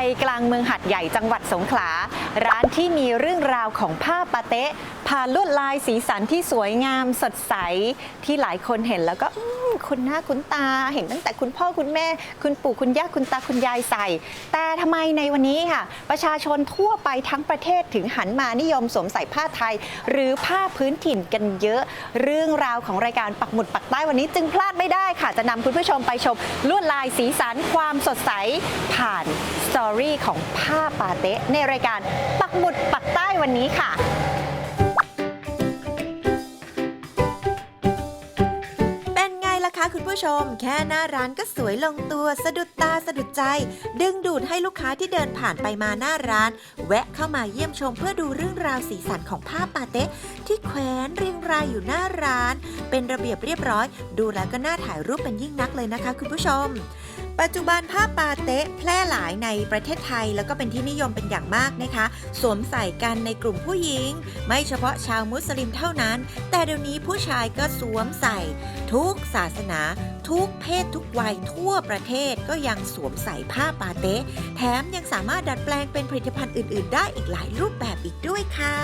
กๆใจกลางเมืองหัด ใหญ่จังหวัดสงขลา ร้านที่มีเรื่องราวของผ้าปาเต๊ะผ่านลวดลายสีสันที่สวยงามสดใส ที่หลายคนเห็นแล้วก็คุณหน้าคุณตาเห็นตั้งแต่คุณพ่อคุณแม่ คุณปู่คุณย่าคุณตาคุณยายใส่ แต่ทำไมในวันนี้ค่ะ ประชาชนทั่วไปทั้งประเทศถึงหันมานิยมสวมใส่ผ้าไทย หรือผ้าพื้นถิ่นกันเยอะ เรื่องราวของรายการปักหมุดปักใต้วันนี้ จึงพลาดไม่ได้ค่ะ จะนำคุณผู้ชมไปชมลวดลายสีสันความสดใสผ่านสตอรี่ของผ้าาปาเต๊ะในรายการปักหมุดปักใต้วันนี้ค่ะ เป็นไงล่ะคะคุณผู้ชม แค่หน้าร้านก็สวยลงตัวสะดุดตาสะดุดใจ ดึงดูดให้ลูกค้าที่เดินผ่านไปมาหน้าร้าน แวะเข้ามาเยี่ยมชมเพื่อดูเรื่องราวสีสันของผ้าปาเต๊ะที่แขวนเรียงรายอยู่หน้าร้าน เป็นระเบียบเรียบร้อย ดูแล้วก็น่าถ่ายรูปเป็นยิ่งนักเลยนะคะ คุณผู้ชม ปัจจุบันผ้าปาเต๊ะแพร่หลายในประเทศไทย แล้วก็เป็นที่นิยมเป็นอย่างมากนะคะ สวมใส่กันในกลุ่มผู้หญิง ไม่เฉพาะชาวมุสลิมเท่านั้น แต่เดี๋ยวนี้ผู้ชายก็สวมใส่ ทุกศาสนา ทุกเพศทุกวัยทั่วประเทศก็ยังสวมใส่ผ้าปาเต๊ะแถมยังสามารถดัดแปลงเป็นผลิตภัณฑ์อื่น ๆ ได้อีกหลายรูปแบบอีกด้วยค่ะ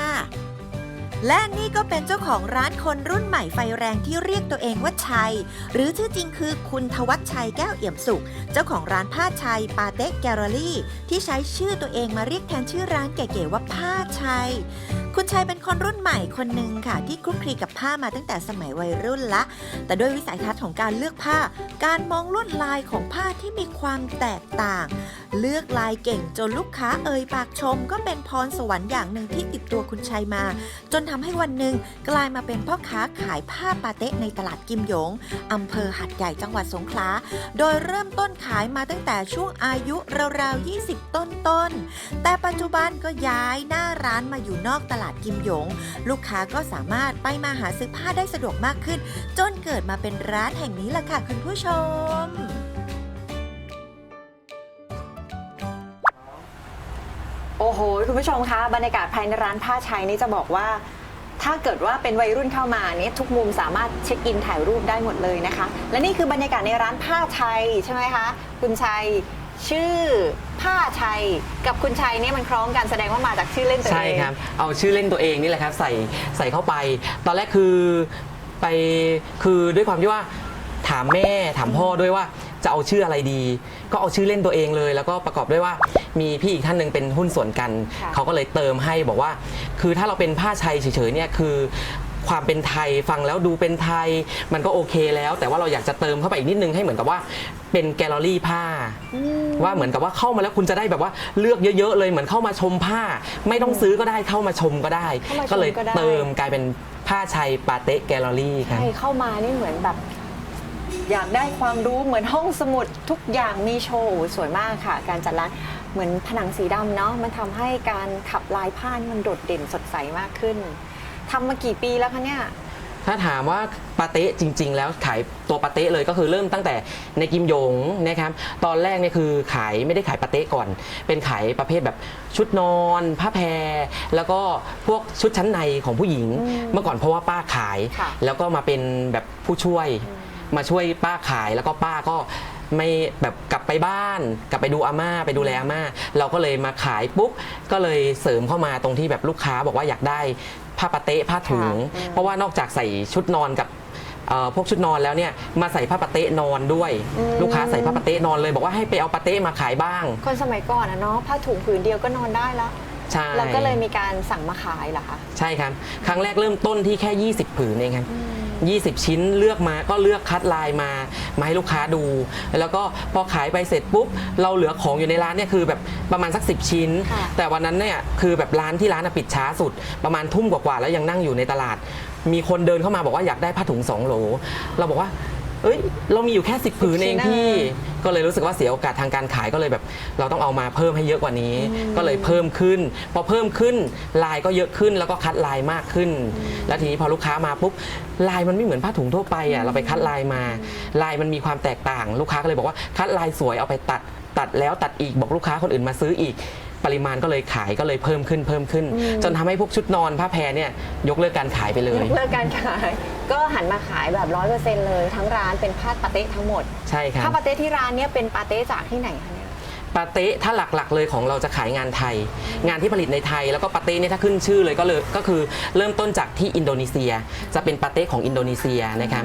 และนี่ก็เป็นเจ้าของร้านคนรุ่นใหม่ไฟแรงที่เรียกตัวเองว่าชัย หรือชื่อจริงคือคุณทวัชชัยแก้วเอี่ยมสุข เจ้าของร้านผ้าชัยปาเต๊ะแกลเลอรี่ ที่ใช้ชื่อตัวเองมาเรียกแทนชื่อร้านเก๋ๆว่าผ้าชัย คุณชัยเป็นคนรุ่นใหม่คนหนึ่งค่ะ ที่คลุกคลีกับผ้ามาตั้งแต่สมัยวัยรุ่นละ แต่ด้วยวิสัยทัศน์ของการเลือกผ้า การมองลวดลายของผ้าที่มีความแตกต่างเลือกลายเก่งจนลูกค้าเอ่ยปากชม ก็เป็นพรสวรรค์อย่างหนึ่งที่ติดตัวคุณชัยมา จนทำให้วันหนึ่งกลายมาเป็นพ่อค้าขายผ้าปาเต๊ะในตลาดกิมหยงอำเภอหัดใหญ่จังหวัดสงขลา โดยเริ่มต้นขายมาตั้งแต่ช่วงอายุราวๆ 20 ต้นๆ แต่ปัจจุบันก็ย้ายหน้าร้านมาอยู่นอกตลาดกิมหยง ลูกค้าก็สามารถไปมาหาซื้อผ้าได้สะดวกมากขึ้น จนเกิดมาเป็นร้านแห่งนี้ล่ะค่ะคุณผู้ชม โอ้โห คุณผู้ชมคะบรรยากาศภายในร้านผ้าชัยนี่จะบอกว่า ถ้าเกิดว่าเป็นวัยรุ่นเข้ามาเนี่ยทุกมุมสามารถเช็คอินถ่ายรูปได้หมดเลยนะคะ และนี่คือบรรยากาศในร้านผ้าชัยใช่ไหมคะ คุณชัยชื่อผ้าชัยกับคุณชัยเนี่ยมันคล้องกันแสดงว่ามาจากชื่อเล่นตัวเอง ใช่ครับ เอาชื่อเล่นตัวเองนี่แหละครับ ใส่ใส่เข้าไป ตอนแรกคือไปคือด้วยความที่ว่าถามแม่ถามพ่อด้วยว่าจะเอาชื่ออะไรดี ก็เอาชื่อเล่นตัวเองเลย แล้วก็ประกอบด้วยว่ามีพี่อีกท่านหนึ่งเป็นหุ้นส่วนกันค่ะเขาก็เลยเติมให้บอกว่า คือถ้าเราเป็นผ้าชัยเฉยๆเนี่ยคือความเป็นไทยฟังแล้วดูเป็นไทยมันก็โอเคแล้ว แต่ว่าเราอยากจะเติมเข้าไปอีกนิดนึงให้เหมือนกับว่าเป็นแกลเลอรี่ผ้า ว่าเหมือนกับว่าเข้ามาแล้วคุณจะได้แบบว่าเลือกเยอะๆเลยเหมือนเข้ามาชมผ้า ไม่ต้องซื้อก็ได้เข้ามาชมก็ได้เข้ามาชมก็เลยก็ได้เติมกลายเป็นผ้าชัยปาเต๊ะแกลเลอรี่ครับใช่เข้ามานี่เหมือนแบบ อยากได้ความรู้เหมือนห้องสมุดทุกอย่างมีโชว์โอ้โหสวยมากค่ะ การจัดร้านเหมือนผนังสีดำเนาะมันทำให้การขับลายผ้านี่มันโดดเด่นสดใสมากขึ้นทำมากี่ปีแล้วคะเนี่ย ถ้าถามว่าปาเต๊ะจริง ๆ แล้วขายตัวปาเต๊ะเลยก็คือเริ่มตั้งแต่ในกิมยงนะครับตอนแรกเนี่ยคือขายไม่ได้ขายปาเต๊ะก่อน เป็นขายประเภทแบบชุดนอน ผ้าแพร แล้วก็พวกชุดชั้นในของผู้หญิงอืมเมื่อก่อนเพราะว่าป้าขาย ค่ะ แล้วก็มาเป็นแบบผู้ช่วย มาช่วยป้าขายแล้วก็ป้าก็ไม่แบบกลับไปบ้าน กลับไปดูอาม่าไปดูแลอาม่าเราก็เลยมาขายปุ๊บก็เลยเสริมเข้ามาตรงที่แบบลูกค้าบอกว่าอยากได้ผ้าปาเต๊ะผ้าถุง ค่ะอืมเพราะว่านอกจากใส่ชุดนอนกับเอ่อพวกชุดนอนแล้วเนี่ยมาใส่ผ้าปาเต๊ะนอนด้วย อืม ลูกค้าใส่ผ้าปาเต๊ะนอนเลย บอกว่าให้ไปเอาปาเต๊ะมาขายบ้างคนสมัยก่อนอะเนาะผ้าถุงผืนเดียวก็นอนได้แล้ว ใช่ แล้วก็เลยมีการสั่งมาขายเหรอคะใช่ครับครั้งแรกเริ่มต้นที่แค่20ผืนเองครับ20 ชิ้นเลือกมาก็เลือกคัดลายมามาให้ลูกค้าดู แล้วก็พอขายไปเสร็จปุ๊บ เราเหลือของอยู่ในร้านเนี่ยคือแบบประมาณสัก 10 ชิ้น ค่ะแต่วันนั้นเนี่ยคือแบบร้านที่ร้านอะปิดช้าสุด ประมาณทุ่มกว่าๆแล้วยังนั่งอยู่ในตลาด มีคนเดินเข้ามาบอกว่าอยากได้ผ้าถุงสองโหล เราบอกว่า เอ้ยเรามีอยู่แค่สิบผืนเองชิ้นพี่เออก็เลยรู้สึกว่าเสียโอกาสทางการขายก็เลยแบบ เราต้องเอามาเพิ่มให้เยอะกว่านี้ ก็เลยเพิ่มขึ้น พอเพิ่มขึ้นลายก็เยอะขึ้นแล้วก็คัดลายมากขึ้น แล้วทีนี้พอลูกค้ามาปุ๊บลายมันไม่เหมือนผ้าถุงทั่วไปอะเราไปคัดลายมา ลายมันมีความแตกต่าง ลูกค้าก็เลยบอกว่าคัดลายสวยเอาไปตัดตัดแล้วตัดอีกบอกลูกค้าคนอื่นมาซื้ออีก ปริมาณก็เลยขายก็เลยเพิ่มขึ้นเพิ่มขึ้น จนทำให้พวกชุดนอนผ้าแพรเนี่ยยกเลิกการขายไปเลย ยกเลิกการขาย ก็หันมาขายแบบร้อยเปอร์เซ็นต์เลย ทั้งร้านเป็นผ้าปาเต้ทั้งหมดใช่ครับ ผ้าปาเต้ที่ร้านเนี่ยเป็นปาเต้จากที่ไหนคะเนี่ย ปาเต้ถ้าหลักๆเลยของเราจะขายงานไทย งานที่ผลิตในไทยแล้วก็ปาเต้เนี่ยถ้าขึ้นชื่อเลยก็เลยก็คือเริ่มต้นจากที่อินโดนีเซีย จะเป็นปาเต้ของอินโดนีเซียนะครับ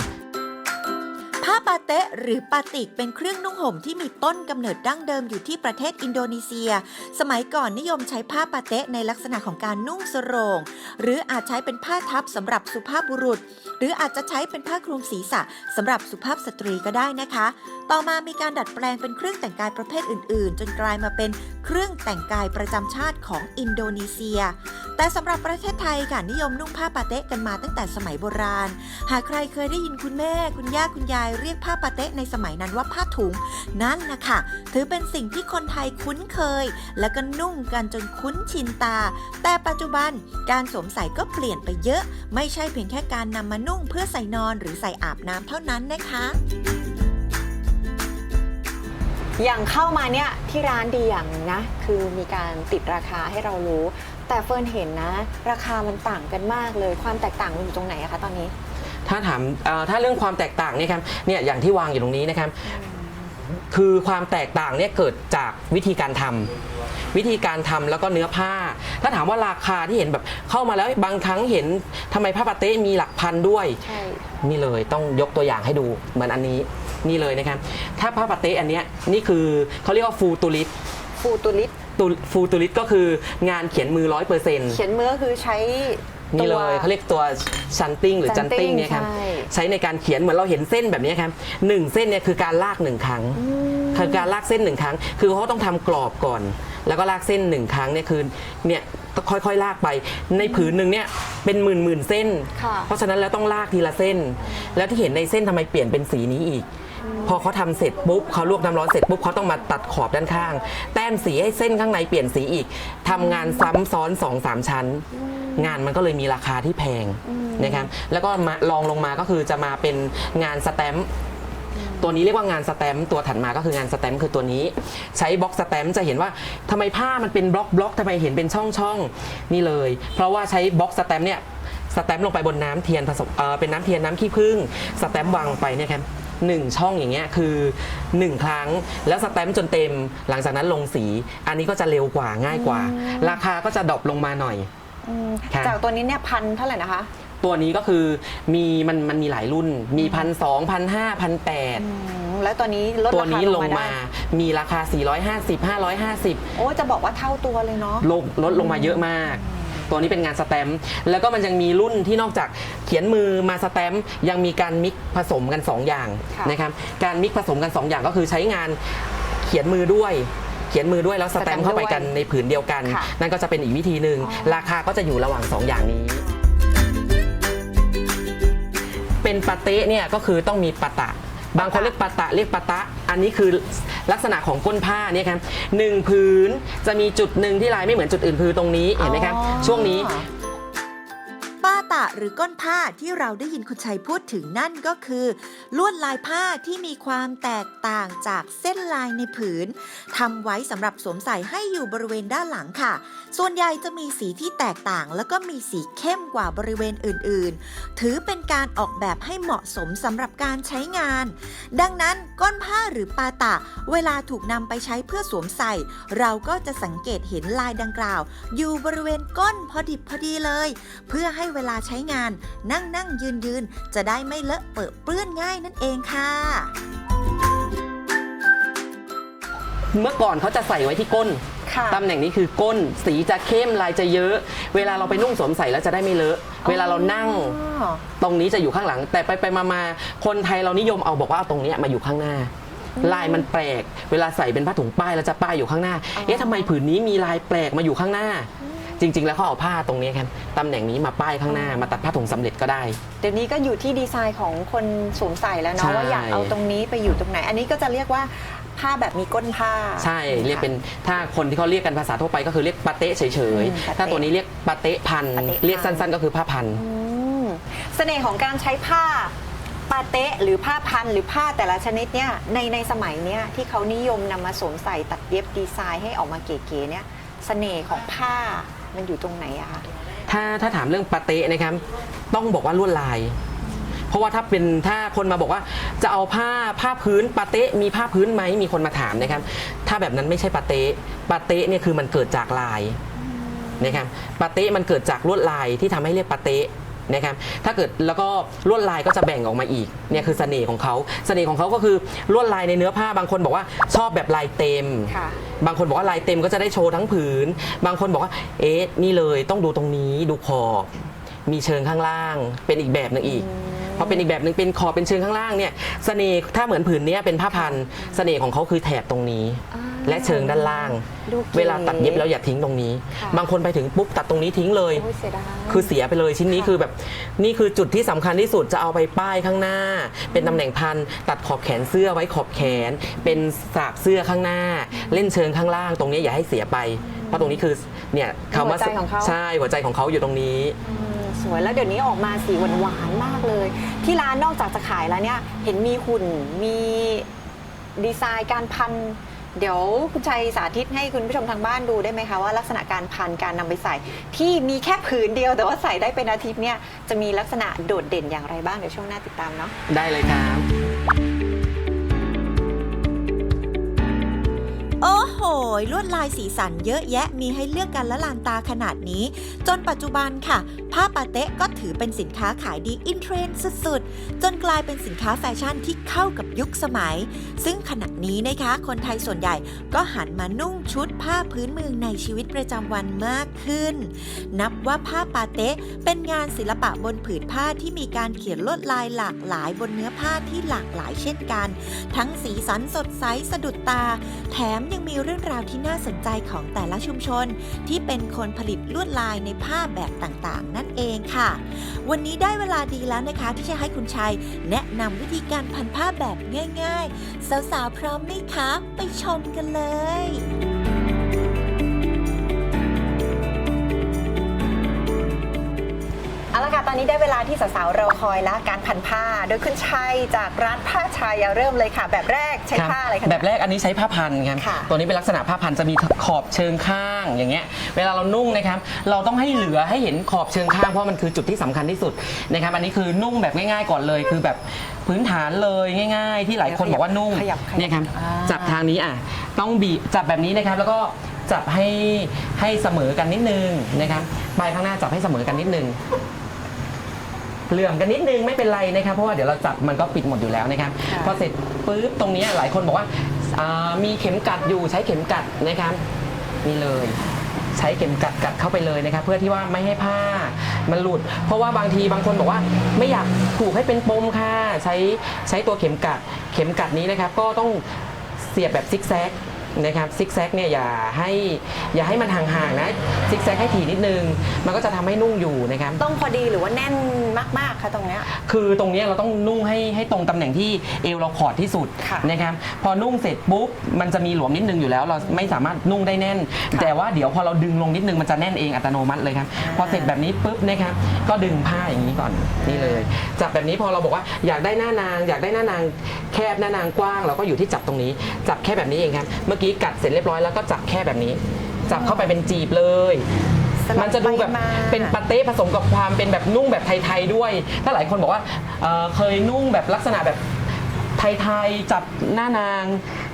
ผ้า ปาเตะหรือปาติกเป็นเครื่องนุ่งห่มที่มีต้นกำเนิดดั้งเดิมอยู่ที่ประเทศอินโดนีเซีย สมัยก่อนนิยมใช้ผ้าปาเตะในลักษณะของการนุ่งสโรง หรืออาจใช้เป็นผ้าทับสำหรับสุภาพบุรุษ หรืออาจจะใช้เป็นผ้าคลุมศีรษะสำหรับสุภาพสตรีก็ได้นะคะ ต่อมามีการดัดแปลงเป็นเครื่องแต่งกายประเภทอื่น ๆ จนกลายมาเป็นเครื่องแต่งกายประจำชาติของอินโดนีเซีย แต่สำหรับประเทศไทยค่ะนิยมนุ่งผ้าปาเตะกันมาตั้งแต่สมัยโบราณ หากใครเคยได้ยินคุณแม่ คุณย่าคุณยายเรียกยกผ้าปาเตะในสมัยนั้นว่าผ้าถุง นั่นนะคะถือเป็นสิ่งที่คนไทยคุ้นเคย และก็นุ่งกันจนคุ้นชินตา แต่ปัจจุบันการสวมใส่ก็เปลี่ยนไปเยอะ ไม่ใช่เพียงแค่การนำมานุ่งเพื่อใส่นอนหรือใส่อาบน้ำเท่านั้นนะคะอย่างเข้ามาเนี่ยที่ร้านดีอย่างหนึ่งนะ คือมีการติดราคาให้เรารู้ แต่เฟิร์นเห็นนะ ราคามันต่างกันมากเลย ความแตกต่างมันอยู่ตรงไหนอะคะตอนนี้ ถ้าถามเอ่อถ้าเรื่องความแตกต่างเนี่ยครับเนี่ยอย่างที่วางอยู่ตรงนี้นะครับ คือความแตกต่างเนี่ยเกิดจากวิธีการทำวิธีการทำแล้วก็เนื้อผ้า ถ้าถามว่าราคาที่เห็นแบบเข้ามาแล้วบางครั้งเห็นทำไมผ้าปาเต้มีหลักพันด้วย ใช่นี่เลยต้องยกตัวอย่างให้ดูเหมือนอันนี้นี่เลยนะครับ ถ้าผ้าปาเต้อันเนี้ยนี่คือเขาเรียกว่าฟูตูริสฟูตุลิสฟูตูริสก็คืองานเขียนมือร้อยเปอร์เซ็นต์ เขียนมือก็คือใช้ นี่เลตัวยเขาเรียกตัวชันติ้งหรือจันติ้ง Shunting เนี่ยครับใช่ใช้ในการเขียนเหมือนเราเห็นเส้นแบบนี้ครับหนึ่งเส้นเนี่ยคือการลากหนึ่งครั้งคือการลากเส้นหนึ่งครั้ง คือเขาต้องทำกรอบก่อน แล้วก็ลากเส้นหนึ่งครั้งเนี่ยคือเนี่ยต้องค่อยๆ ลากไป ในผืนหนึ่งเนี่ยเป็นหมื่นหมื่นๆเส้นค่ะเพราะฉะนั้นแล้วต้องลากทีละเส้น แล้วที่เห็นในเส้นทำไมเปลี่ยนเป็นสีนี้อีก พอเขาทำเสร็จปุ๊บเขาลวกน้ำร้อนเสร็จปุ๊บเขาต้องมาตัดขอบด้านข้าง แต้มสีให้เส้นข้างในเปลี่ยนสีอีกทำงานซ้ำซ้อน2อสามชั้น งานมันก็เลยมีราคาที่แพงนะครับแล้วก็มาลองลงมาก็คือจะมาเป็นงานสแตมป์ตัวนี้เรียกว่างานสแตมป์ตัวถัดมาก็คืองานสแตมป์คือตัวนี้ ใช้บล็อกสแตมป์จะเห็นว่าทำไมผ้ามันเป็นบล็อกบล็อกทำไมเห็นเป็นช่องช่องๆนี่เลย เพราะว่าใช้บล็อกสแตมป์เนี่ยสแตมป์ลงไปบนน้ำเทียนผสมเอ่อเป็นน้ำเทียนน้ำขี้ผึ้งสแตมป์วางลงไปเนี่ยครับหนึ่งช่องอย่างเงี้ยคือ 1 ครั้งแล้วสแตมป์จนเต็ม หลังจากนั้นลงสี อันนี้ก็จะเร็วกว่าง่ายกว่า ราคาก็จะดรอปลงมาหน่อย อืมครับ จากตัวนี้เนี่ยพันเท่าไหร่นะคะ ตัวนี้ก็คือมีมันมันมีหลายรุ่น มีพันสองพันห้าพันแปดอืมแล้วตัวนี้ลดตัวราคานี้ลลงงมามา ได้มีราคา 450 550 โอ้จะบอกว่าเท่าตัวเลยเนาะ ลดลดลงมาเยอะมาก ตัวนี้เป็นงานสแตมป์แล้วก็มันยังมีรุ่นที่นอกจากเขียนมือมาสแตมป์ยังมีการมิกผสมกัน 2 อย่างค่ะ นะครับ การมิกผสมกัน 2 อย่างก็คือใช้งานเขียนมือด้วย เขียนมือด้วยแล้วสแตมป์เข้าไปกันในผืนเดียวกัน ค่ะ นั่นก็จะเป็นอีกวิธีหนึ่งอ๋อราคาก็จะอยู่ระหว่าง 2 อย่างนี้ เป็นปาเต้เนี่ยก็คือต้องมีปาตะ บางคนเรียกปาตะเรียกปาตะ อันนี้คือลักษณะของก้นผ้าเนี่ยครับหนึ่งผืนจะมีจุดหนึ่งที่ลายไม่เหมือนจุดอื่นคือตรงนี้เห็นไหมครับ อ๋อ ช่วงนี้ป้า ตะหรือก้นผ้าที่เราได้ยินคุณชัยพูดถึงนั่นก็คือ ลวดลายผ้าที่มีความแตกต่างจากเส้นลายในผืนทำไว้สำหรับสวมใส่ให้อยู่บริเวณด้านหลังค่ะ ส่วนใหญ่จะมีสีที่แตกต่าง แล้วก็มีสีเข้มกว่าบริเวณอื่นๆ ถือเป็นการออกแบบให้เหมาะสมสำหรับการใช้งาน ดังนั้นก้นผ้าหรือปาตะ เวลาถูกนำไปใช้เพื่อสวมใส่ เราก็จะสังเกตเห็นลายดังกล่าว อยู่บริเวณก้นพอดิบพอดีเลย เพื่อให้เวลาใช้งาน นั่งนั่งยืนยืนจะได้ไม่เลอะเปอะเปื้อนง่ายนั่นเองค่ะเมื่อก่อนเขาจะใส่ไว้ที่ก้น ค่ะตำแหน่งนี้คือก้นสีจะเข้มลายจะเยอะ เวลาเราไปนุ่งสวมใส่แล้วจะได้ไม่เลอะ เวลาเรานั่ง อ๋อ ตรงนี้จะอยู่ข้างหลัง แต่ไปไปมามาคนไทยเรานิยมเอาบอกว่าเอาตรงเนี้ยมาอยู่ข้างหน้า ลายมันแปลก เวลาใส่เป็นผ้าถุงป้ายแล้วจะป้ายอยู่ข้างหน้า เอ๊ะทำไมผืนนี้มีลายแปลกมาอยู่ข้างหน้า จริง ๆ แล้วเขาเอาผ้าตรงนี้ครับตำแหน่งนี้มาป้ายข้างหน้ามาตัดผ้าถุงสำเร็จก็ได้ เดี๋ยวนี้ก็อยู่ที่ดีไซน์ของคนสวมใส่แล้วใช่ เนาะว่าอยากเอาตรงนี้ไปอยู่ตรงไหน อันนี้ก็จะเรียกว่า ผ้าแบบมีก้นผ้า ใช่เรียกเป็นถ้าคนที่เขาเรียกกันภาษาทั่วไปก็คือเรียกปาเต้เฉยอืมปาเต้ๆถ้าตัวนี้เรียกปาเต้พันปาเต้พัน เรียกสั้นๆ ก็คือผ้าพัน อืมเสน่ห์ของการใช้ผ้าปาเต๊ะหรือผ้าพันหรือผ้าแต่ละชนิดเนี่ยในในสมัยเนี้ยที่เขานิยมนำมาสวมใส่ตัดเย็บดีไซน์ให้ออกมาเก๋ๆเนี่ยเสน่ห์ของผ้ามันอยู่ตรงไหนอะคะ ถ้าถ้าถามเรื่องปาเต้นะครับต้องบอกว่าลวดลาย เพราะว่าถ้าเป็นถ้าคนมาบอกว่า จะเอาผ้าผ้าพื้นปาเต้มีผ้าพื้นไหมมีคนมาถามนะครับ ถ้าแบบนั้นไม่ใช่ปาเต้ปาเต้เนี่ยคือมันเกิดจากลายนะครับปาเต้มันเกิดจากลวดลายที่ทำให้เรียกปาเต้นะครับถ้าเกิดแล้วก็ลวดลายก็จะแบ่งออกมาอีกเนี่ยคือเสน่ห์ของเขาเสน่ห์ของเขาก็คือลวดลายในเนื้อผ้าบางคนบอกว่าชอบแบบลายเต็มค่ะบางคนบอกว่าลายเต็มก็จะได้โชว์ทั้งผืน บางคนบอกว่าเอ๊ะนี่เลยต้องดูตรงนี้ดูขอบมีเชิงข้างล่างเป็นอีกแบบหนึ่งอีกพ อเป็นอีกแบบหนึ่งเป็นขอบเป็นเชิงข้างล่างเนี่ยเสน่ห์ถ้าเหมือนผืนเนี้ยเป็นผ้าพันเสน่ห์ของเขาคือแถบตรงนี้ อ่าและเชิงด้านล่าง ดูเก๋เวลาตัดเย็บแล้วอย่าทิ้งตรงนี้ ค่ะ บางคนไปถึงปุ๊บตัดตรงนี้ทิ้งเลย โอ้ยเสียดาย คือเสียไปเลยชิ้นนี้ค่ะคือแบบนี่คือจุดที่สำคัญที่สุดจะเอาไปป้ายข้างหน้า เป็นตำแหน่งพันตัดขอบแขนเสื้อไว้ขอบแขน เป็นสากเสื้อข้างหน้า เล่นเชิงข้างล่าง ตรงนี้อย่าให้เสียไป เพราะตรงนี้คือเนี่ยคำว่าหัวใจของเขา ใช่หัวใจของเขาอยู่ตรงนี้ อืม สวย แล้วเดี๋ยวนี้ออกมาสีหวานๆมากเลย ที่ร้านนอกจากจะขายแล้วเนี่ย เห็นมีหุ่นมีดีไซน์การพัน เดี๋ยวคุณชัยสาธิตให้คุณผู้ชมทางบ้านดูได้ไหมคะว่าลักษณะการพันการนำไปใส่ ที่มีแค่ผืนเดียวแต่ว่าใส่ได้เป็นอาทิตย์เนี่ยจะมีลักษณะโดดเด่นอย่างไรบ้างเดี๋ยวช่วงหน้าติดตามเนาะได้เลยครับ ลวดลายสีสันเยอะแยะมีให้เลือกกันละลานตาขนาดนี้ จนปัจจุบันค่ะ ผ้าปาเต๊ะก็ถือเป็นสินค้าขายดีอินเทรนด์สุดๆ จนกลายเป็นสินค้าแฟชั่นที่เข้ากับยุคสมัย ซึ่งขณะนี้นะคะ คนไทยส่วนใหญ่ก็หันมานุ่งชุดผ้าพื้นเมืองในชีวิตประจำวันมากขึ้น นับว่าผ้าปาเต๊ะเป็นงานศิลปะบนผืนผ้าที่มีการเขียนลวดลายหลากหลายบนเนื้อผ้าที่หลากหลายเช่นกัน ทั้งสีสันสดใสสะดุดตา แถมยังมีเรื่องราวที่น่าสนใจของแต่ละชุมชน ที่เป็นคนผลิตลวดลายในผ้าแบบต่างๆ นั่นเองค่ะ วันนี้ได้เวลาดีแล้วนะคะ ที่จะให้คุณชัย แนะนำวิธีการพันผ้าแบบง่าย ๆ สาวๆพร้อมไหมคะ ไปชมกันเลย อาละค่ะตอนนี้ได้เวลาที่สาวๆรอคอยแล้วการพันผ้า โดยคุณชัยจากร้านผ้าชัยเริ่มเลยค่ะ แบบแรกใช้ครับผ้าอะไรคะ แบบแรกอันนี้ใช้ผ้าพันครับค่ะตัวนี้เป็นลักษณะผ้าพันจะมีขอบเชิงข้างอย่างเงี้ยเวลาเรานุ่งนะครับเราต้องให้เหลือให้เห็นขอบเชิงข้างเพราะมันคือจุดที่สำคัญที่สุดนะครับอันนี้คือนุ่งแบบง่าย ๆ ก่อนเลย คือแบบพื้นฐานเลยง่าย ๆ ที่หลายคนบอกว่านุ่งขยับขยับเนี่ยครับอ่า จับทางนี้อะต้องบีบจับแบบนี้นะครับแล้วก็จับให้ให้เสมอกันนิดนึงนะครับปลายข้างหน้าจับให้เสมอกันนิดนึง เหลื่อมกันนิดนึงไม่เป็นไรนะครับ เพราะว่าเดี๋ยวเราจับมันก็ปิดหมดอยู่แล้วนะครับค่ะพอเสร็จปุ๊บตรงเนี้ยหลายคนบอกว่าอ่ามีเข็มกัดอยู่ใช้เข็มกัดนะครับนี่เลย ใช้เข็มกัดกัดเข้าไปเลยนะครับ เพื่อที่ว่าไม่ให้ผ้ามันหลุด เพราะว่าบางทีบางคนบอกว่าไม่อยากผูกให้เป็นปมค่ะ ใช้ใช้ตัวเข็มกัด เข็มกัดนี้นะครับ ก็ต้องเสียบแบบซิกแซก นะครับซิกแซกเนี่ยอย่าให้อย่าให้มันห่างๆนะซิกแซกให้ถี่นิดนึง มันก็จะทำให้นุ่งอยู่นะครับต้องพอดีหรือว่าแน่นมากๆคะตรงเนี้ย คือตรงเนี้ยเราต้องนุ่งให้ให้ตรงตำแหน่งที่เอวเราขอดที่สุดค่ะนะครับพอนุ่งเสร็จปุ๊บมันจะมีหลวมนิดนึงอยู่แล้ว เราไม่สามารถนุ่งได้แน่น แต่ว่าเดี๋ยวพอเราดึงลงนิดนึงมันจะแน่นเองอัตโนมัติเลยครับพอเสร็จแบบนี้ปุ๊บนะครับก็ดึงผ้าอย่างนี้ก่อนนี่เลยจับแบบนี้พอเราบอกว่าอยากได้หน้านาง อยากได้หน้านางแคบหน้านางกว้าง เราก็อยู่ที่จับตรงนี้ จับแค่แบบนี้เองครับเมื่อกี้กัดเสร็จเรียบร้อยแล้วก็จับแค่แบบนี้ จับเข้าไปเป็นจีบเลยสลับมันจะดูแบบไปมาเป็นปาเต้ผสมกับความเป็นแบบนุ่งแบบไทยๆด้วย ถ้าหลายคนบอกว่าเอ่อเคยนุ่งแบบลักษณะแบบไทยๆจับหน้านาง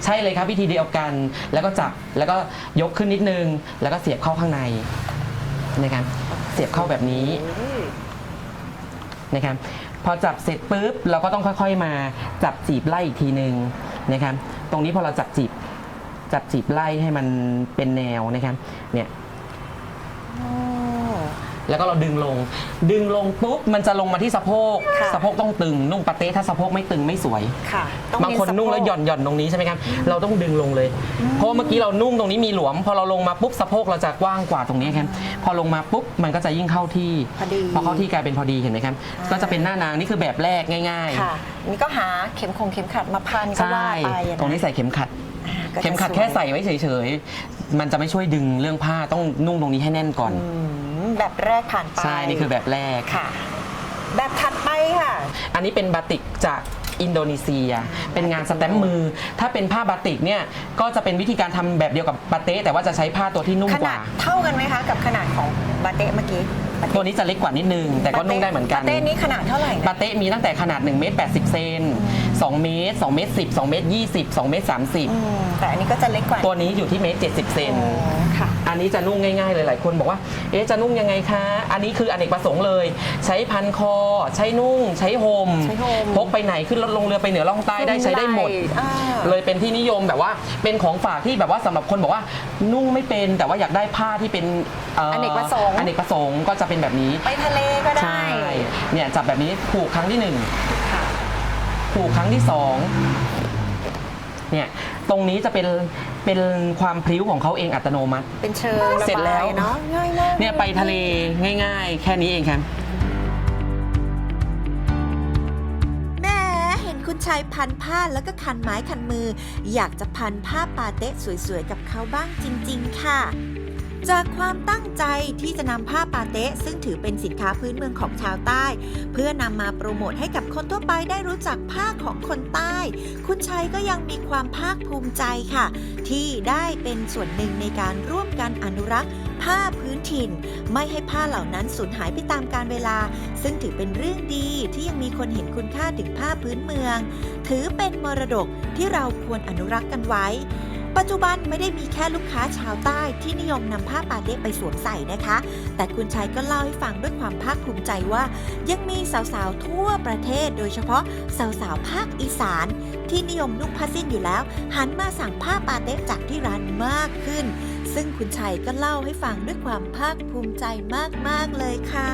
ใช่เลยครับวิธีเดียวกัน แล้วก็จับแล้วก็ยกขึ้นนิดนึง แล้วก็เสียบเข้าข้างในนะครับเสียบเข้าแบบนี้นะครับพอจับเสร็จปุ๊บเราก็ต้องค่อย ๆมาจับจีบไล่อีกทีนึงนะครับตรงนี้พอเราจับจีบ จับจีบไล่ให้มันเป็นแนวนะครับเนี่ยโอ้แล้วก็เราดึงลง ดึงลงปุ๊บมันจะลงมาที่สะโพกค่ะสะโพกต้องตึงนุ่งปาเต้ถ้าสะโพกไม่ตึงไม่สวย ค่ะต้องบางคนเสะโพกนุ่งแล้วหย่อนหย่อนตรงนี้ใช่ไหมครับ เราต้องดึงลงเลย เพราะว่าเมื่อกี้เรานุ่งตรงนี้มีหลวม พอเราลงมาปุ๊บสะโพกเราจะกว้างกว่าตรงนี้ครับพอลงมาปุ๊บมันก็จะยิ่งเข้าที่พอดีพอเข้าที่กลายเป็นพอดีเห็นไหมครับก็จะเป็นหน้านางนี่คือแบบแรกง่าย ค่ะ นี่ก็หาเข็มคงเข็มขัดมาพันๆก็ใช่ว่าไปอะะ ตรงนี้ใส่เข็มขัด ก็จะเข็มขัดสวยแค่ใส่ไว้เฉยๆ มันจะไม่ช่วยดึงเรื่องผ้าต้องนุ่งตรงนี้ให้แน่นก่อน อืมแบบแรกผ่านไปใช่ นี่คือแบบแรก ค่ะ แบบถัดไปค่ะ อันนี้เป็นบาติกจากอินโดนีเซีย เป็นงานสแตมป์มือ ถ้าเป็นผ้าบาติกเนี่ย ก็จะเป็นวิธีการทำแบบเดียวกับปาเต้แต่ว่าจะใช้ผ้าตัวที่นุ่มขกนาว่า ดเท่ากันไหมคะ กับขนาดของบาเต้เมื่อกี้บาเต้ตัวนี้จะเล็กกว่านิดนึง แต่ก็นุ่งได้เหมือนกันบาเต้นี้ขนาดเท่าไหร่บานะ เต้มีตั้งแต่ขนาด1เมตร80 เซน2เมตร2เมตร10 2เมตร20 2เมตรอืมแต่อันนี้ก็จะเล็กกว่า30ตัวนี้อยู่ที่เมตร70 เซนอ๋อค่ะ อันนี้จะนุ่งง่ายๆเลยหลายคนบอกว่า เอ๊ะ จะนุ่งยังไงคะ อันนี้คืออเนกประสงค์เลย ใช้พันคอ ใช้นุ่ง ใช้ห่ม ใช้ห่ม พกไปไหนขึ้นรถลงเรือไปเหนือล่องใต้ได้ใช้ได้หมด อ่า เลยเป็นที่นิยมแบบว่า เป็นของฝากที่แบบว่าสำหรับคนบอกว่า นุ่งไม่เป็นแต่ว่าอยากได้ผ้าที่เป็นเอเนกประสงค์ อเนกประสงค์ก็จะเป็นแบบนี้ ไปทะเลก็ได้ ใช่ เนี่ยจับแบบนี้ผูกครั้งที่หนึ่งค่ะ ผูกครั้งที่สองเนี่ยตรงนี้จะเป็นเป็นความพริ้วของเขาเองอัตโนมัติ เป็นเชิงะบายเสร็จแล้ว เนาะง่ายมากเนี่ยไปทะเลง่าย ๆ แค่นี้เองครับ แหม่เห็นคุณชายพันผ้าแล้วก็คันไม้คันมือ อยากจะพันผ้าปาเต๊ะสวยๆกับเขาบ้างจริง ๆ ค่ะ จากความตั้งใจที่จะนำผ้าปาเต๊ะซึ่งถือเป็นสินค้าพื้นเมืองของชาวใต้ เพื่อนำมาโปรโมทให้กับคนทั่วไปได้รู้จักผ้าของคนใต้ คุณชัยก็ยังมีความภาคภูมิใจค่ะ ที่ได้เป็นส่วนหนึ่งในการร่วมกันอนุรักษ์ ผ้าพื้นถิ่น ไม่ให้ผ้าเหล่านั้นสูญหายไปตามกาลเวลา ซึ่งถือเป็นเรื่องดีที่ยังมีคนเห็นคุณค่าถึงผ้าพื้นเมือง ถือเป็นมรดกที่เราควรอนุรักษ์กันไว้ ปัจจุบันไม่ได้มีแค่ลูกค้าชาวใต้ที่นิยมนำผ้าปาเต๊ะไปสวมใส่นะคะ แต่คุณชัยก็เล่าให้ฟังด้วยความภาคภูมิใจว่า ยังมีสาวๆ ทั่วประเทศ โดยเฉพาะสาวๆ ภาคอีสาน ที่นิยมนุ่งผ้าสิ้นอยู่แล้ว หันมาสั่งผ้าปาเต๊ะจากที่ร้านมากขึ้น ซึ่งคุณชัยก็เล่าให้ฟังด้วยความภาคภูมิใจมากๆเลยค่ะ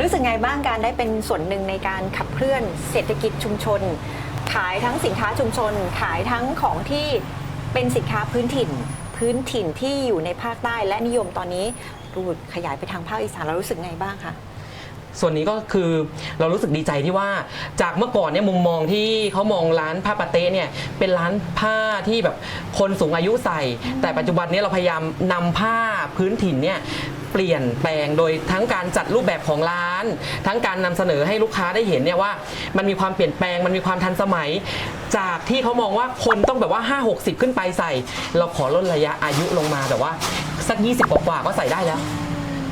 รู้สึกไงบ้างการได้เป็นส่วนหนึ่งในการขับเคลื่อนเศรษฐกิจชุมชน ขายทั้งสินค้าชุมชน ขายทั้งของที่เป็นสินค้าพื้นถิ่น พื้นถิ่นที่อยู่ในภาคใต้และนิยมตอนนี้รูดขยายไปทางภาคอีสานเรารู้สึกไงบ้างคะส่วนนี้ก็คือเรารู้สึกดีใจที่ว่าจากเมื่อก่อนเนี่ยมุมมองที่เขามองร้านผ้าปาเต้เนี่ยเป็นร้านผ้าที่แบบคนสูงอายุใส่ แต่ปัจจุบันนี้เราพยายามนำผ้าพื้นถิ่นเนี่ย ปลี่ยนแปลงโดยทั้งการจัดรูปแบบของร้าน ทั้งการนำเสนอให้ลูกค้าได้เห็นเนี่ยว่า มันมีความเปลี่ยนแปลงมันมีความทันสมัย จากที่เขามองว่าคนต้องแบบว่า 5 60 ขึ้นไปใส่ เราขอลดระยะอายุลงมาแบบว่า สัก 20 กว่าก็ใส่ได้แล้ว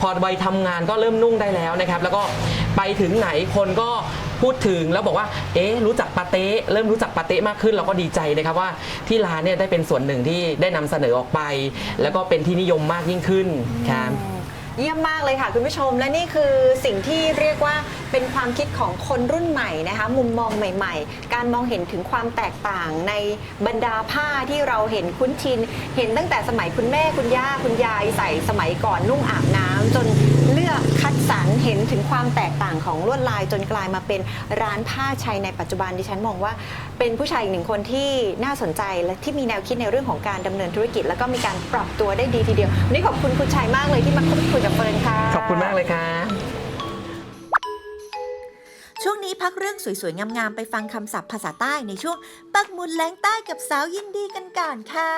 พอวัยทำงานก็เริ่มนุ่งได้แล้วนะครับ แล้วก็ไปถึงไหนคนก็พูดถึงแล้วบอกว่า เอ๊ะ รู้จักปาเต้เริ่มรู้จักปาเต้มากขึ้นเราก็ดีใจนะครับว่าที่ร้านเนี่ยได้เป็นส่วนหนึ่งที่ได้นำเสนอออกไป แล้วก็เป็นที่นิยมมากยิ่งขึ้นครับ เยี่ยมมากเลยค่ะคุณผู้ชม และนี่คือสิ่งที่เรียกว่าเป็นความคิดของคนรุ่นใหม่นะคะมุมมองใหม่ ๆ การมองเห็นถึงความแตกต่างในบรรดาผ้าที่เราเห็นคุ้นชิน เห็นตั้งแต่สมัยคุณแม่คุณย่าคุณยายใส่สมัยก่อนนุ่งอาบน้ำจน เลือกคัดสรรเห็นถึงความแตกต่างของลวดลายจนกลายมาเป็นร้านผ้าชัยในปัจจุบันดิฉันมองว่า เป็นผู้ชายอีกหนึ่งคนที่น่าสนใจและที่มีแนวคิดในเรื่องของการดำเนินธุรกิจ แล้วก็มีการปรับตัวได้ดีทีเดียววันนี้ขอบคุณคุณชัยมากเลยที่มาพูดคุยกับเฟิร์นค่ะ ขอบคุณมากเลยครับช่วงนี้พักเรื่องสวยๆ งามๆ ไปฟังคำศัพท์ภาษาใต้ในช่วงปักหมุดแหลงใต้กับสาวยินดีกันก่อนค่ะ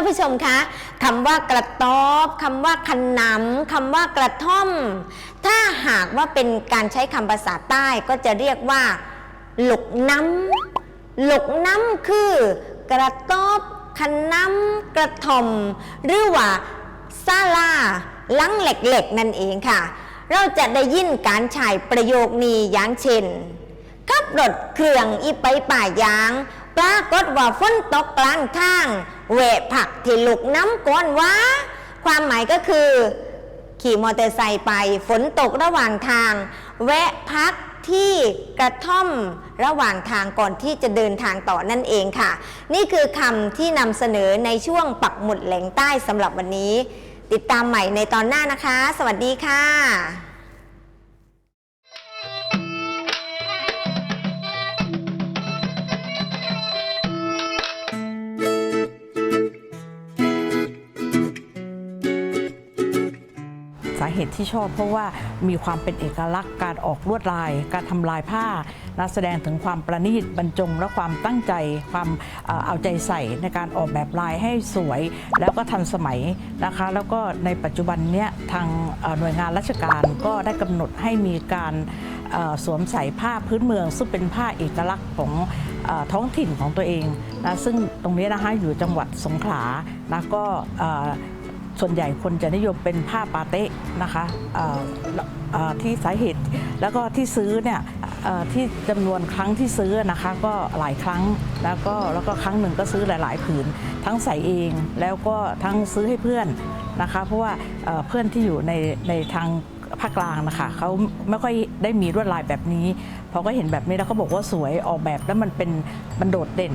านผู้ชมคะคำว่ากระต๊อบคำว่าขนำคำว่ากระท่อม ถ้าหากว่าเป็นการใช้คำภาษาใต้ก็จะเรียกว่า หลกน้ำหลกน้ำคือ กระต๊อบขนำกระท่อม หรือว่าซาลาลังเหล็กๆ นั่นเองค่ะ เราจะได้ยินการใช้ประโยคนี้อย่างเช่นขับรถเครื่องอีไปป่ายาง ปรากฏว่าฝนตกกลางทาง แวะผักที่ลุกน้ำก้อนวะความหมายก็คือ ขี่มอเตอร์ไซค์ไป ฝนตกระหว่างทาง แวะพักที่กระท่อมระหว่างทางก่อนที่จะเดินทางต่อนั่นเองค่ะ นี่คือคำที่นำเสนอในช่วงปักหมุดแหล่งใต้สำหรับวันนี้ ติดตามใหม่ในตอนหน้านะคะ สวัสดีค่ะ เหตุที่ชอบ เพราะว่ามีความเป็นเอกลักษณ์การออกลวดลาย การทำลายผ้านะแสดงถึงความประณีตบรรจงและความตั้งใจ ความเอาใจใส่ในการออกแบบลายให้สวย แล้วก็ทันสมัยนะคะ แล้วก็ในปัจจุบันเนี้ยทางหน่วยงานราชการก็ได้กำหนดให้มีการสวมใส่ผ้าพื้นเมือง ซึ่งเป็นผ้าเอกลักษณ์ของท้องถิ่นของตัวเองนะซึ่งตรงนี้นะคะอยู่จังหวัดสงขลานะก็ ส่วนใหญ่คนจะนิยมเป็นผ้าปาเต้นะคะที่สาเหตุแล้วก็ที่ซื้อเนี่ยที่จำนวนครั้งที่ซื้อนะคะก็หลายครั้งแล้วก็แล้วก็ครั้งหนึ่งก็ซื้อหลาย ๆ ผืน ทั้งใส่เองแล้วก็ทั้งซื้อให้เพื่อนนะคะเพราะว่าเพื่อนที่อยู่ในในทางภาคกลางนะคะเขาไม่ค่อยได้มีลวดลายแบบนี้พอก็เห็นแบบนี้แล้วก็บอกว่าสวยออกแบบแล้วมันเป็นมันโดดเด่น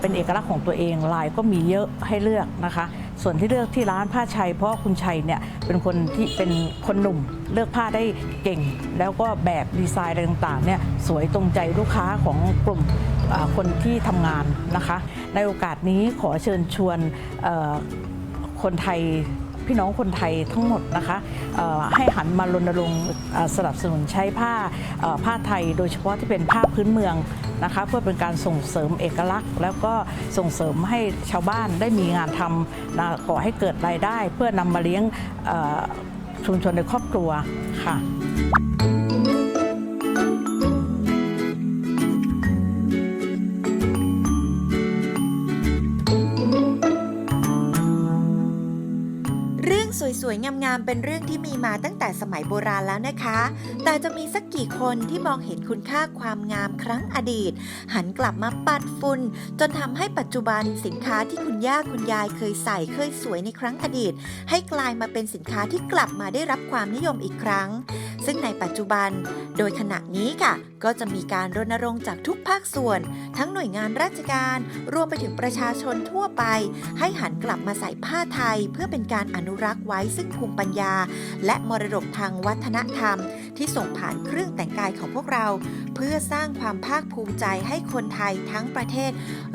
เป็นเอกลักษณ์ของตัวเองลายก็มีเยอะให้เลือกนะคะ ส่วนที่เลือกที่ร้านผ้าชัย เพราะคุณชัยเนี่ยเป็นคนที่เป็นคนหนุ่มเลือกผ้าได้เก่ง แล้วก็แบบดีไซน์อะไรต่างๆเนี่ยสวยตรงใจลูกค้าของกลุ่มคนที่ทำงานนะคะ ในโอกาสนี้ขอเชิญชวนคนไทย พี่น้องคนไทยทั้งหมดนะคะให้หันมารณรงค์สนับสนุนใช้ผ้าผ้าไทย โดยเฉพาะที่เป็นผ้าพื้นเมืองนะคะเพื่อเป็นการส่งเสริมเอกลักษณ์ แล้วก็ส่งเสริมให้ชาวบ้านได้มีงานทำนะก่อให้เกิดรายได้ เพื่อนำมาเลี้ยงชุมชนในครอบครัวค่ะ งามเป็นเรื่องที่มีมาตั้งแต่สมัยโบราณแล้วนะคะ แต่จะมีสักกี่คนที่มองเห็นคุณค่าความงามครั้งอดีต หันกลับมาปัดฝุ่นจนทำให้ปัจจุบันสินค้าที่คุณย่าคุณยายเคยใส่เคยสวยในครั้งอดีต ให้กลายมาเป็นสินค้าที่กลับมาได้รับความนิยมอีกครั้ง ซึ่งในปัจจุบัน โดยขณะนี้ค่ะ ก็จะมีการรณรงค์จากทุกภาคส่วน ทั้งหน่วยงานราชการ รวมไปถึงประชาชนทั่วไป ให้หันกลับมาใส่ผ้าไทย เพื่อเป็นการอนุรักษ์ไว้ซึ่งภูมิปัญญา และมรดกทางวัฒนธรรม ที่ส่งผ่านเครื่องแต่งกายของพวกเรา เพื่อสร้างความภาคภูมิใจให้คนไทยทั้งประเทศ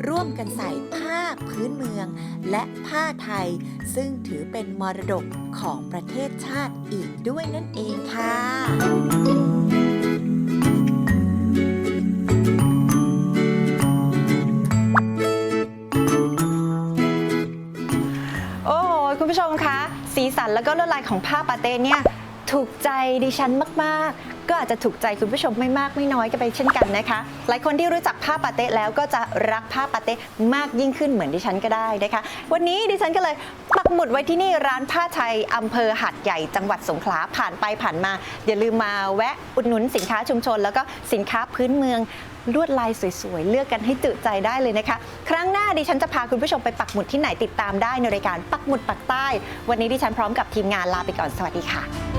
ร่วมกันใส่ผ้าพื้นเมือง และผ้าไทย ซึ่งถือเป็นมรดกของประเทศชาติอีกด้วยนั่นเองค่ะ วก็ลวดลายของผ้าปาเต้เนี่ยถูกใจดิฉันมากๆก็ อาจจะถูกใจคุณผู้ชมไม่มากไม่น้อยกันไปเช่นกันนะคะ หลายคนที่รู้จักผ้าปาเต้แล้วก็จะรักผ้าปาเต้มากยิ่งขึ้นเหมือนดิฉันก็ได้นะคะ วันนี้ดิฉันก็เลยปักหมุดไว้ที่นี่ร้านผ้าไทยอำเภอหัดใหญ่จังหวัดสงขลาผ่านไปผ่านมา อย่าลืมมาแวะอุดหนุนสินค้าชุมชน แล้วก็สินค้าพื้นเมืองลวดลายสวยๆ เลือกกันให้จุใจได้เลยนะคะ ครั้งหน้าดิฉันจะพาคุณผู้ชมไปปักหมุดที่ไหนติดตามได้ในรายการปักหมุดปักใต้ วันนี้ดิฉันพร้อมกับทีมงานลาไปก่อนสวัสดีค่ะ